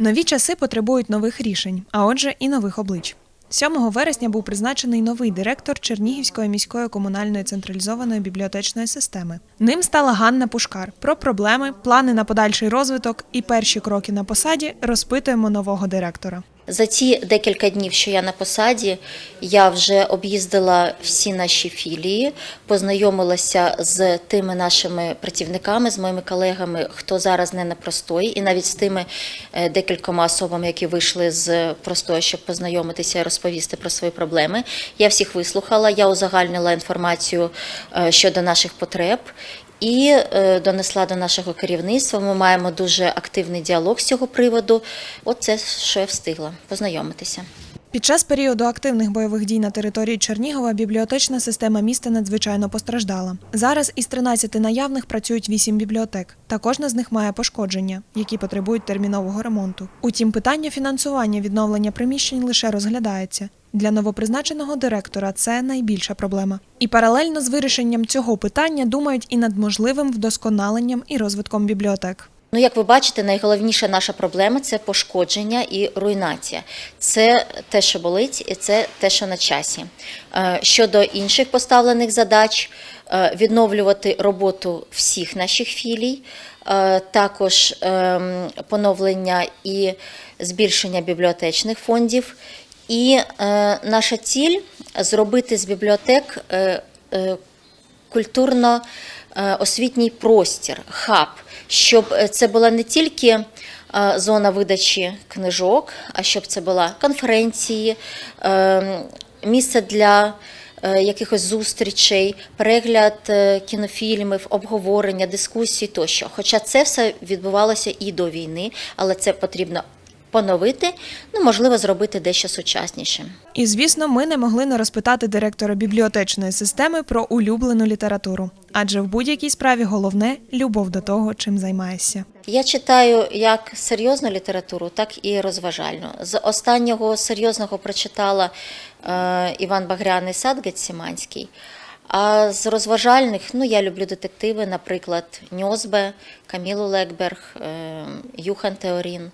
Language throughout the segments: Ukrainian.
Нові часи потребують нових рішень, а отже, і нових облич. 7 вересня був призначений новий директор Чернігівської міської комунальної централізованої бібліотечної системи. Ним стала Ганна Пушкар. Про проблеми, плани на подальший розвиток і перші кроки на посаді розпитуємо нового директора. За ці декілька днів, що я на посаді, я вже об'їздила всі наші філії, познайомилася з тими нашими працівниками, з моїми колегами, хто зараз не на простої, і навіть з тими е, декількома особами, які вийшли з простої, щоб познайомитися і розповісти про свої проблеми. Я всіх вислухала, я узагальнила інформацію е, щодо наших потреб. І е, донесла до нашого керівництва. Ми маємо дуже активний діалог з цього приводу. От це що я встигла познайомитися. Під час періоду активних бойових дій на території Чернігова бібліотечна система міста надзвичайно постраждала. Зараз із 13 наявних працюють 8 бібліотек. Та кожна з них має пошкодження, які потребують термінового ремонту. Утім, питання фінансування відновлення приміщень лише розглядається. Для новопризначеного директора це найбільша проблема. І паралельно з вирішенням цього питання думають і над можливим вдосконаленням і розвитком бібліотек. Ну, як ви бачите, найголовніша наша проблема це пошкодження і руйнація. Це те, що болить, і це те, що на часі. Е, Щодо інших поставлених задач, е, відновлювати роботу всіх наших філій, е, також ем, поновлення і збільшення бібліотечних фондів. І е, наша ціль зробити з бібліотек е, е, культурно е, простір, хаб, щоб е, це була не тільки е, зона видачі книжок, а щоб це була конференції, е, місце для якихось зустрічей, перегляд кінофільмів, обговорення, дискусії тощо. Хоча це все відбувалося і до війни, але це потрібно поновити, ну можливо, зробити дещо сучаснішим. І звісно, ми не могли не розпитати директора бібліотечної системи про улюблену літературу, адже в будь-якій справі головне любов до того, чим займаєшся. Я читаю як серйозну літературу, так і розважальну. З останнього серйозного прочитала е, Іван Багряний сад Гетсіманський. А з розважальних, ну я люблю детективи, наприклад, Ньозбе, Камілу Лекберг, е, Юхан Теорін.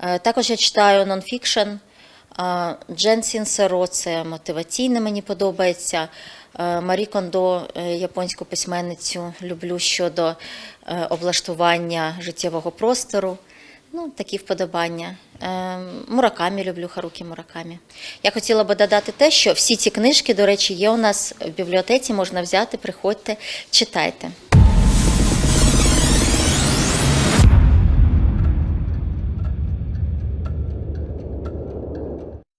Е, також я читаю нонфікшн. е, Джен Сінсеро це мотиваційне, мені подобається. Е, Марі Кондо, японську письменницю, люблю щодо облаштування життєвого простору. Ну, такі вподобання. Муракамі люблю Харукі Муракамі. Я хотіла би додати те, що всі ці книжки, до речі, є у нас в бібліотеці, можна взяти, приходьте, читайте.